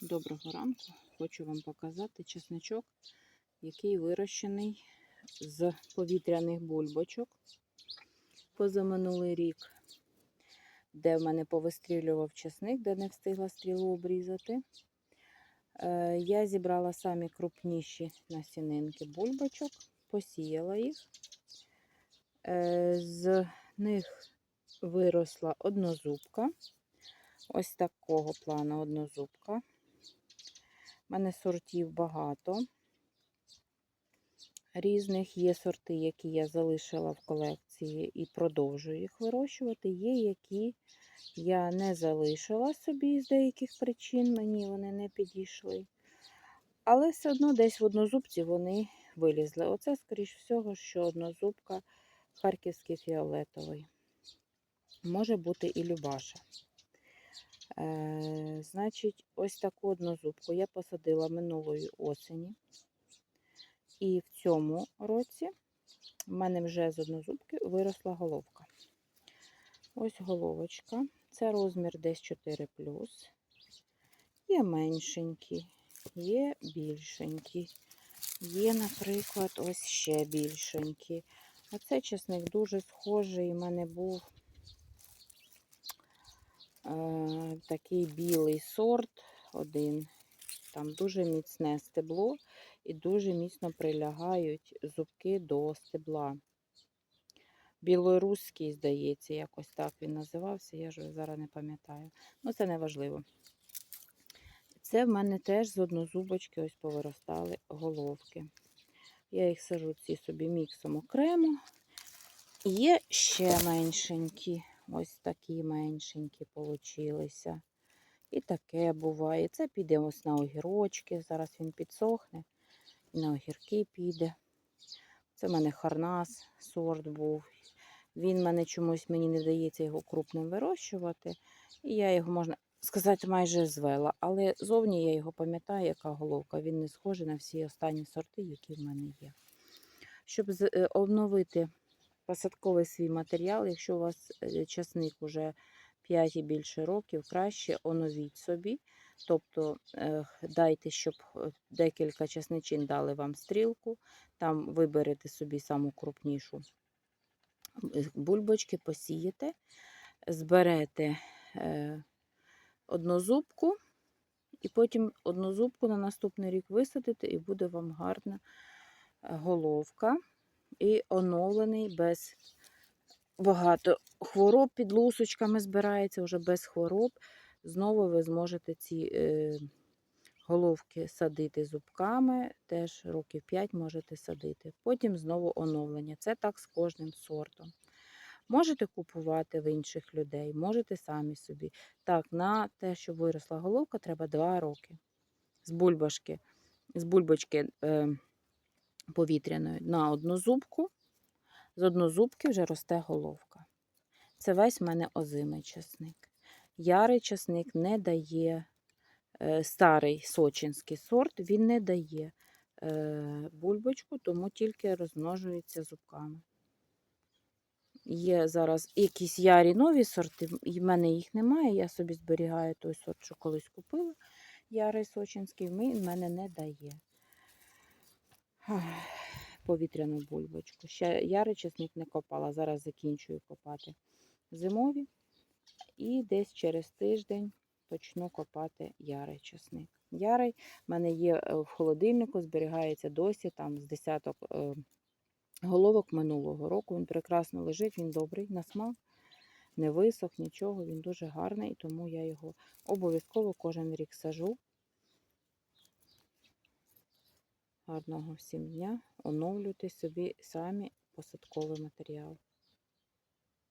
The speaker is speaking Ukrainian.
Доброго ранку. Хочу вам показати чесничок, який вирощений з повітряних бульбочок позаминулий рік, де в мене повистрілював чесник, де не встигла стрілу обрізати. Е, Я зібрала самі крупніші насінинки бульбочок, посіяла їх. Е, З них виросла однозубка. Ось такого плану однозубка. У мене сортів багато. Різних є сорти, які я залишила в колекції і продовжую їх вирощувати. Є, які я не залишила собі з деяких причин, мені вони не підійшли. Але все одно десь в однозубці вони вилізли. Оце, скоріш всього, що однозубка харківський фіолетовий. Може бути і Любаша. Е, значить, ось таку однозубку я посадила минулої осені. І в цьому році в мене вже з однозубки виросла головка. Ось головочка. Це розмір десь 4 Є меншенькі, є більшенькі. Є, наприклад, ось ще більшенькі. Оцей чесник дуже схожий. У мене був такий білий сорт один. Там дуже міцне стебло і дуже міцно прилягають зубки до стебла. Білоруський, здається, якось так він називався, я ж зараз не пам'ятаю. Ну, це не важливо. Це в мене теж з однозубочки ось повиростали головки. Я їх сажу ці собі міксом окремо. Є ще меншенькі, ось такі меншенькі получилися. І таке буває. Це піде ось на огірочки. Зараз він підсохне. І на огірки піде. Це в мене харнас сорт був. Він мене чомусь мені не вдається його крупним вирощувати. І я його, можна сказати, майже звела. Але зовні я його пам'ятаю, яка головка. Він не схожий на всі останні сорти, які в мене є. Щоб е, обновити посадковий свій матеріал, якщо у вас е, часник уже 5 і більше років, краще оновіть собі. Тобто е, дайте, щоб е, декілька часничин дали вам стрілку, там виберете собі саму крупнішу. Е, бульбочки, посієте, зберете е, однозубку, і потім однозубку на наступний рік висадите, і буде вам гарна е, головка і оновлений без багато хвороб під лусочками збирається, вже без хвороб. Знову ви зможете ці е, головки садити зубками, теж років 5 можете садити. Потім знову оновлення. Це так з кожним сортом. Можете купувати в інших людей, можете самі собі. Так, на те, щоб виросла головка, треба 2 роки. З бульбашки, з бульбочки е, повітряної на одну зубку. З однозубки вже росте головка. Це весь в мене озимий часник. Ярий часник не дає, е, старий сочинський сорт, він не дає е, бульбочку, тому тільки розмножується зубками. Є зараз якісь ярі нові сорти, в мене їх немає. Я собі зберігаю той сорт, що колись купила. Ярий сочинський, в мене не дає повітряну бульбочку. Ще ярий часник не копала, зараз закінчую копати зимові. І десь через тиждень почну копати ярий часник. Ярий в мене є е, в холодильнику, зберігається досі там з десяток е, головок минулого року. Він прекрасно лежить, він добрий на смак, не висох, нічого, він дуже гарний, тому я його обов'язково кожен рік сажу. Гарного всім дня, оновлюйте собі самі посадковий матеріал.